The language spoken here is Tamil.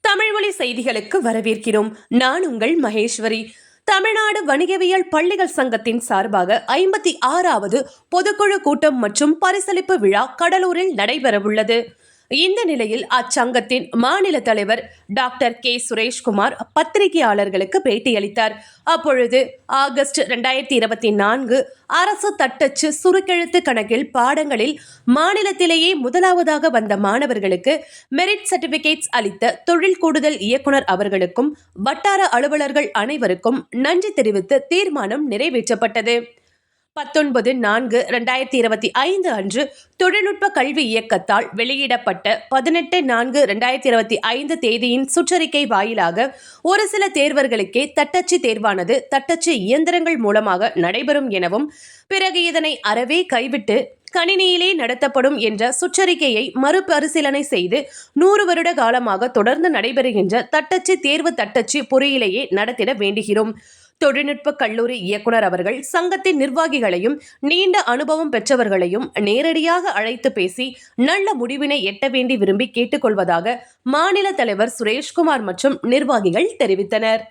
தமிழ்மொழி செய்திகளுக்கு வரவேற்கிறோம். நான் உங்கள் மகேஸ்வரி. தமிழ்நாடு வணிகவியல் பள்ளிகள் சங்கத்தின் சார்பாக ஐம்பத்தி ஆறாவது பொதுக்குழு கூட்டம் மற்றும் பரிசளிப்பு விழா கடலூரில் நடைபெறவுள்ளது. இந்த நிலையில் அச்சங்கத்தின் மாநில தலைவர் டாக்டர் கே. சுரேஷ்குமார் பத்திரிகையாளர்களுக்கு பேட்டியளித்தார். அப்பொழுது ஆகஸ்ட் ரெண்டாயிரத்தி இருபத்தி நான்கு அரசு தட்டச்சு சுருக்கெழுத்து கணக்கில் பாடங்களில் மாநிலத்திலேயே முதலாவதாக வந்த மாணவர்களுக்கு மெரிட் சர்டிபிகேட்ஸ் அளித்த தொழில் கூடுதல் இயக்குனர் அவர்களுக்கும் வட்டார அலுவலர்கள் அனைவருக்கும் நன்றி தெரிவித்து தீர்மானம் நிறைவேற்றப்பட்டது. பத்தொன்பது நான்கு ரெண்டாயிரத்தி இருபத்தி ஐந்து அன்று தொழில்நுட்ப கல்வி இயக்கத்தால் வெளியிடப்பட்ட பதினெட்டு நான்கு ரெண்டாயிரத்தி இருபத்தி ஐந்து தேதியின் சுற்றறிக்கை வாயிலாக ஒரு சில தேர்வர்களுக்கே தட்டச்சு தேர்வானது தட்டச்சு இயந்திரங்கள் மூலமாக நடைபெறும் எனவும் பிறகு இதனை அறவே கைவிட்டு கணினியிலே நடத்தப்படும் என்ற சுற்றறிக்கையை மறுபரிசீலனை செய்து நூறு வருட காலமாக தொடர்ந்து நடைபெறுகின்ற தட்டச்சு தேர்வு தட்டச்சு பொறியிலேயே நடத்திட வேண்டுகிறோம். தொழில்நுட்ப கல்லூரி இயக்குனர் அவர்கள் சங்கத்தின் நிர்வாகிகளையும் நீண்ட அனுபவம் பெற்றவர்களையும் நேரடியாக அழைத்து பேசி நல்ல முடிவினை எட்ட வேண்டி விரும்பி கேட்டுக்கொள்வதாக மாநில தலைவர் சுரேஷ்குமார் மற்றும் நிர்வாகிகள் தெரிவித்தனர்.